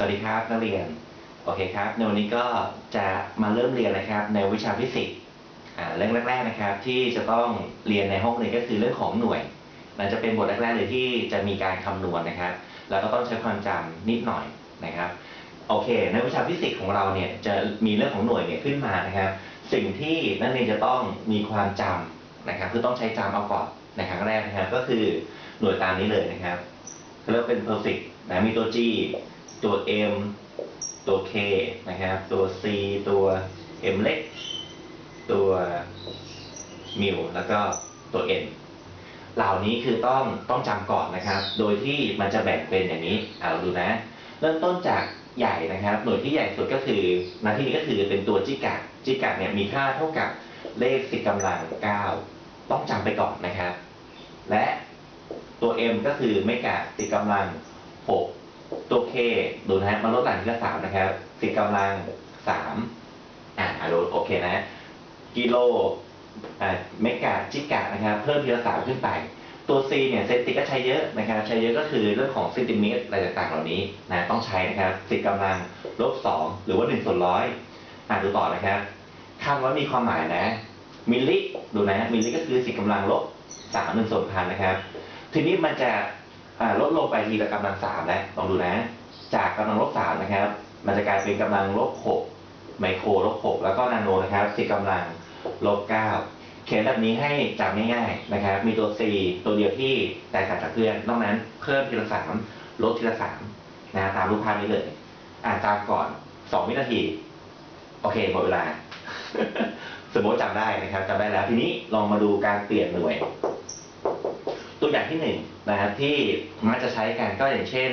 สวัสดีครับนักเรียน โอเคครับในวันนี้ก็จะมาเริ่มเรียนนะครับ ในวิชาฟิสิกส์เรื่องแรกๆนะครับ ที่จะต้องเรียนในห้องเรียนก็คือเรื่องของหน่วยมันจะเป็นบทแรกๆเลยที่จะมีการคำนวณนะครับ แล้วก็ต้องใช้ความจำนิดหน่อยนะครับ โอเค ในวิชาฟิสิกส์ของเราเนี่ยจะมีเรื่องของหน่วยเนี่ยขึ้นมานะครับ สิ่งที่นักเรียนจะต้องมีความจำนะครับ คือต้องใช้จำเอาก่อนในครั้งแรกนะครับ ก็คือหน่วยตามนี้เลยนะครับเรียกเป็น perfect นะมีตัว g ตัว m ตัว k นะครับ ตัว c ตัว m เล็ก ตัวมิวแล้วก็ตัว n เหล่านี้คือต้องต้องจำก่อนนะครับ โดยที่มันจะแบ่งเป็นอย่างนี้เราดูนะ เริ่มต้นจากใหญ่นะครับ หน่วยที่ใหญ่สุดก็คือนาที่นี้ก็คือเป็นตัวจิกะจิกะเนี่ยมีค่าเท่ากับเลขสิบกำลัง 9 ต้องจำไปก่อนนะครับ และตัว m ก็คือเมกะสิบกำลัง 6 ตัว k ดูนะฮะมันลดหลั่นทีละสามนะครับสิบกำลังสามอ่าดูโอเคนะ กิโลอ่าเมกะจิกะนะครับ เพิ่มทีละสามขึ้นไป ตัว c เนี่ยเซนติก็ใช้เยอะนะครับ ใช้เยอะก็คือเรื่องของเซนติเมตรอะไรต่างๆเหล่านี้นะต้องใช้นะครับสิบกำลังลบสองหรือว่าหนึ่งส่วนร้อยอ่านดูต่อนะครับคำว่ามีความหมายนะ มิลลิดูนะมิลลิก็คือสิบกำลังลบสามหนึ่งส่วนพันนะครับ ทีนี้มันจะ ลดลงไปทีละกำลังสามแล้วลองดูนะ จากกำลังลบสามนะครับ มันจะกลายเป็นกำลังลบหกไมโครลบหกแล้วก็นาโนนะครับสิบกำลังลบเก้าเขียนแบบนี้ให้จำง่ายๆนะครับ มีตัว c ตัวเดียวที่แตกต่างจากเพื่อน นอกนั้นเพิ่มทีละสามลดทีละสามนะตามรูปภาพนี้เลย อ่านตามก่อนสองวินาที โอเคหมดเวลา สมมติจำได้นะครับจำได้แล้ว ทีนี้ลองมาดูการเปลี่ยนหน่วย ตัวอย่างที่หนึ่งนะครับที่มักจะใช้กันก็อย่างเช่น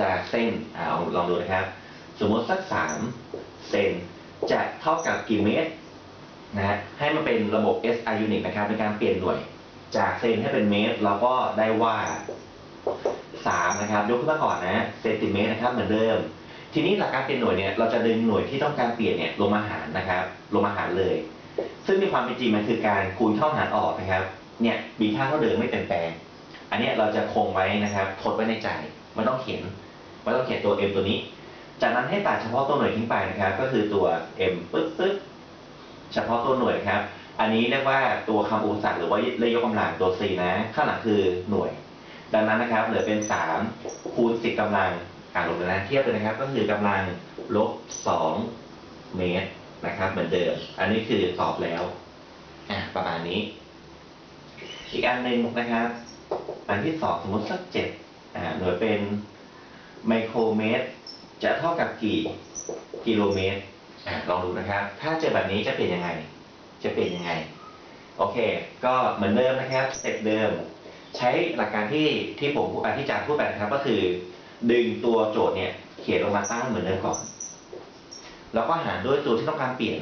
จากเส้นอ่าลองดูนะครับ สมมติสักสามเซนจะเท่ากับกี่เมตรนะฮะให้มันเป็นระบบ SI unit นะครับในการเปลี่ยนหน่วย จากเซนให้เป็นเมตรเราก็ได้ว่าสามนะครับยกขึ้นมาก่อนนะเซนติเมตรนะครับเหมือนเดิม ทีนี้หลักการเปลี่ยนหน่วยเนี่ยเราจะดึงหน่วยที่ต้องการเปลี่ยนเนี่ยลงมาหารนะครับ ลงมาหารเลย ซึ่งในความเป็นจริงมันคือการคูณเข้าหารออกนะครับ เนี่ยมีค่าเท่าเดิมไม่เปลี่ยนแปลงอันนี้เราจะคงไว้นะครับทดไว้ในใจไม่ต้องเขียนไม่ต้องเขียนตัว m ตัวนี้ จากนั้นให้ตัดเฉพาะตัวหน่วยทิ้งไปนะครับ ก็คือตัว m ปึ๊บปึ๊บเฉพาะตัวหน่วยครับ อันนี้เรียกว่าตัวคำอุปสรรคหรือว่าเลขยกกำลังตัว c นะ ข้างหลังคือหน่วย ดังนั้นนะครับ เหลือเป็น 3 คูณ 10กำลังอ่านลงนะเทียบเลยนะครับ ก็คือกำลังลบ 2 เมตรนะครับ เหมือนเดิม อันนี้คือตอบแล้ว อะประมาณนี้ อีกอันหนึ่งนะครับ อันที่สองสมมติสักเจ็ดหน่วยเป็นไมโครเมตร จะเท่ากับกี่กิโลเมตรลองดูนะครับ ถ้าเจอแบบนี้จะเปลี่ยนยังไง จะเปลี่ยนยังไง โอเค ก็เหมือนเดิมนะครับสเต็ปเดิม ใช้หลักการที่ที่ผมอธิจารย์พูดไปนะครับ ก็คือ ดึงตัวโจทย์เนี่ย เขียนลงมาตั้งเหมือนเดิมก่อน แล้วก็หารด้วยตัวที่ต้องการเปลี่ยน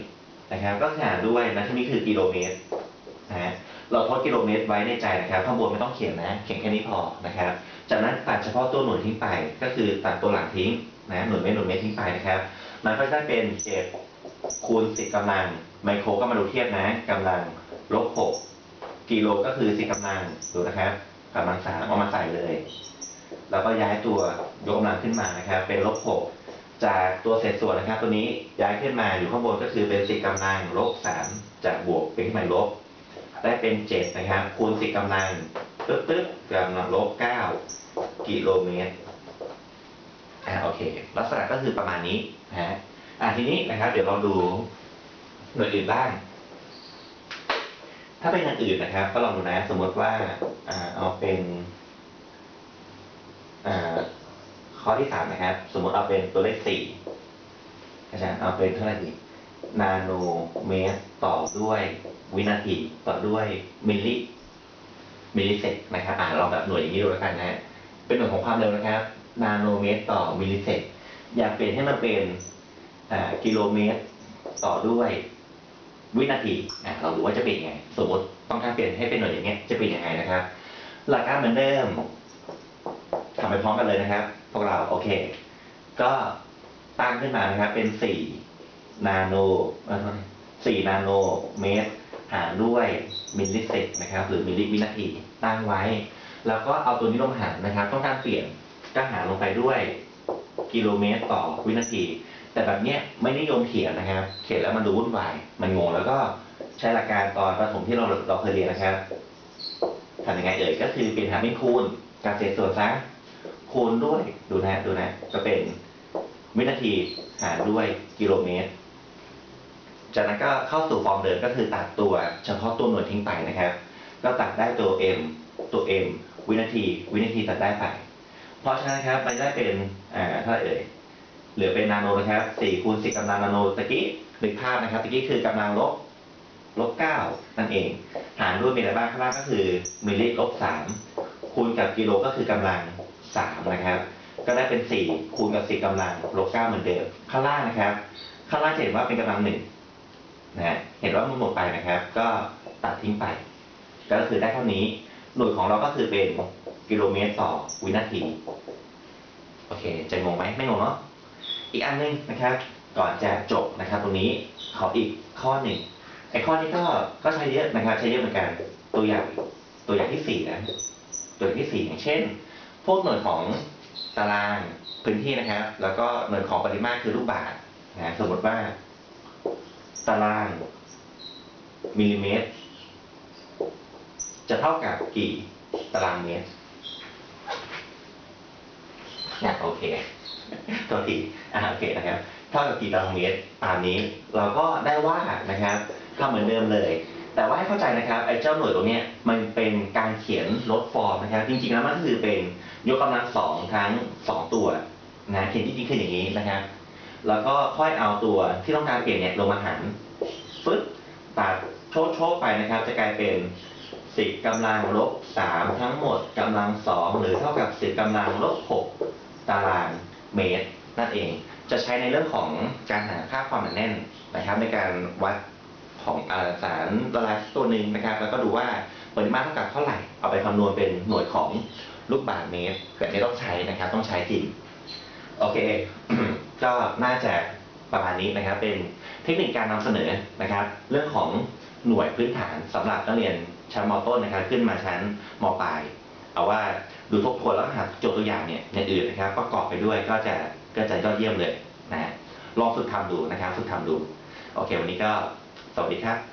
นะครับ ก็หารด้วยนะที่นี้คือกิโลเมตรนะฮะ เราทดกิโลเมตรไว้ในใจนะครับข้างบนไม่ต้องเขียนนะ เขียนแค่นี้พอนะครับ จากนั้นตัดเฉพาะตัวหน่วยทิ้งไป ก็คือตัดตัวหลังทิ้งนะหน่วยเมตรหน่วยเมตรทิ้งไปนะครับ มันก็จะได้เป็น7คูณ10กำลังไมโครก็มาดูเทียบนะกำลังลบ6กิโลก็คือ10กำลังดูนะครับกำลังสามเอามาใส่เลย แล้วก็ย้ายตัวยกกำลังขึ้นมานะครับ เป็นลบ6จากตัวเศษส่วนนะครับ ตัวนี้ย้ายขึ้นมาอยู่ข้างบนก็คือเป็น10กำลังลบ3จากบวกเป็นขึ้นมาลบ ได้เป็น 7 นะครับ คูณ10กำลังตึ๊บตึ๊บกำลังลบ 9 กิโลเมตร อ่าโอเค ลักษณะก็คือประมาณนี้นะฮะอ่าทีนี้นะครับ เดี๋ยวเราดูหน่วยอื่นบ้าง ถ้าเป็นอย่างอื่นนะครับ ก็ลองดูนะ สมมติว่าอ่าเอาเป็นอ่าข้อที่สามนะครับ สมมติเอาเป็นตัวเลขสี่อาจารย์เอาเป็นเท่าไหร่ดี นาโนเมตรต่อด้วยวินาทีต่อด้วยมิลลิมิลลิเซกนะครับอ่านเราแบบหน่วยอย่างนี้ดูแล้วกันนะฮะเป็นหน่วยของความเร็วนะครับ นาโนเมตรต่อมิลลิเซกอยากเปลี่ยนให้มันเป็นกิโลเมตรต่อด้วยวินาทีอะเราดูว่าจะเป็นยังไง สมมติต้องการเปลี่ยนให้เป็นหน่วยอย่างเงี้ยจะเป็นยังไงนะครับ หลักการเหมือนเดิมทำไปพร้อมกันเลยนะครับ พวกเราโอเค ก็ตั้งขึ้นมานะครับเป็นสี่ นาโนเอ่อสี่นาโนเมตร หารด้วยมิลลิเซกนะครับ หรือมิลลิวินาทีตั้งไว้ แล้วก็เอาตัวนี้ลงหารนะครับ ต้องการเปลี่ยนก็หารลงไปด้วยกิโลเมตรต่อวินาที แต่แบบเนี้ยไม่นิยมเขียนนะครับ เขียนแล้วมันดูวุ่นวาย มันงงแล้วก็ใช้หลักการตอนประถมที่เราเราเคยเรียนนะครับทำยังไงเอ่ยก็คือเปลี่ยนหารเป็นคูณกับเศษส่วนซะคูณด้วยดูนะดูนะก็เป็นวินาทีหารด้วยกิโลเมตร จากนั้นก็เข้าสู่ฟอร์มเดิมก็คือตัดตัวเฉพาะตัวหน่วยทิ้งไปนะครับ ก็ตัดได้ตัว m ตัว m วินาที วินาทีตัดได้ไป เพราะฉะนั้นครับมันได้เป็นอ่าเท่าไหร่เอ่ยเหลือเป็นนาโนนะครับ4คูณ10กำลังนาโนตะกี้นึกภาพนะครับตะกี้คือกำลังลบลบ9นั่นเอง หารด้วยมีอะไรบ้างข้างล่างก็คือมิลลิลบ3คูณกับกิโลก็คือกำลัง3นะครับ ก็ได้เป็น 4 คูณกับ 10กำลังลบ9เหมือนเดิม ข้างล่างนะครับ ข้างล่างจะเห็นว่าเป็นกำลังห นะเห็นว่ามันหมดไปนะครับ ก็ตัดทิ้งไป ก็คือได้เท่านี้หน่วยของเราก็คือเป็นกิโลเมตรต่อวินาที โอเค จะงงไหมไม่งงเนาะอีกอันหนึงนะครับ ก่อนจะจบนะครับ ตรงนี้ขออีกข้อหนึ่งไอ้ข้อนี้ก็ก็ใช้เยอะนะครับ ใช้เยอะเหมือนกันตัวอย่างตัวอย่างที่สี่นะตัวอย่างที่สี่อย่างเช่น พวกหน่วยของตารางพื้นที่นะครับ แล้วก็หน่วยของปริมาตรคือลูกบาศก์นะสมมติว่า ตารางมิลลิเมตร จะเท่ากับกี่ตารางเมตรนะโอเคตัวทีอ่าโอเคนะครับ เท่ากับกี่ตารางเมตรตามนี้ เราก็ได้ว่านะครับทำเหมือนเดิมเลย แต่ว่าให้เข้าใจนะครับไอ้เจ้าหน่วยตรงเนี้ยมันเป็นการเขียนลดฟอร์มนะครับ จริงๆแล้วมันก็คือเป็นยกกำลังสองทั้งสองตัวนะเขียนที่จริงคืออย่างนี้นะครับ แล้วก็ค่อยเอาตัวที่ต้องการเปลี่ยนเนี่ยลงมาหารฟึ๊บตัดโชว์โชว์ไปนะครับ จะกลายเป็น 10กำลังลบ3ทั้งหมดกำลัง 2 หรือเท่ากับ 10กำลังลบ6ตารางเมตร นั่นเอง จะใช้ในเรื่องของการหาค่าความหนาแน่นนะครับ ในการวัดของอสารละลายตัวหนึ่งนะครับ แล้วก็ดูว่าปริมาตรเท่ากับเท่าไหร่เอาไปคำนวณเป็นหน่วยของลูกบาศก์เมตรแบบนี้ต้องใช้นะครับ ต้องใช้จริงโอเค ก็น่าจะประมาณนี้นะครับ เป็นเทคนิคการนำเสนอนะครับ เรื่องของหน่วยพื้นฐานสำหรับนักเรียนชั้นมต้นนะครับ ขึ้นมาชั้นมปลายเอาว่าดูทบทวนแล้วหาโจทย์ตัวอย่างเนี่ยอย่างอื่นนะครับ ประกอบไปด้วยก็จะก็จะยอดเยี่ยมเลยนะฮะลองฝึกทำดูนะครับ ฝึกทำดู โอเค วันนี้ก็สวัสดีครับ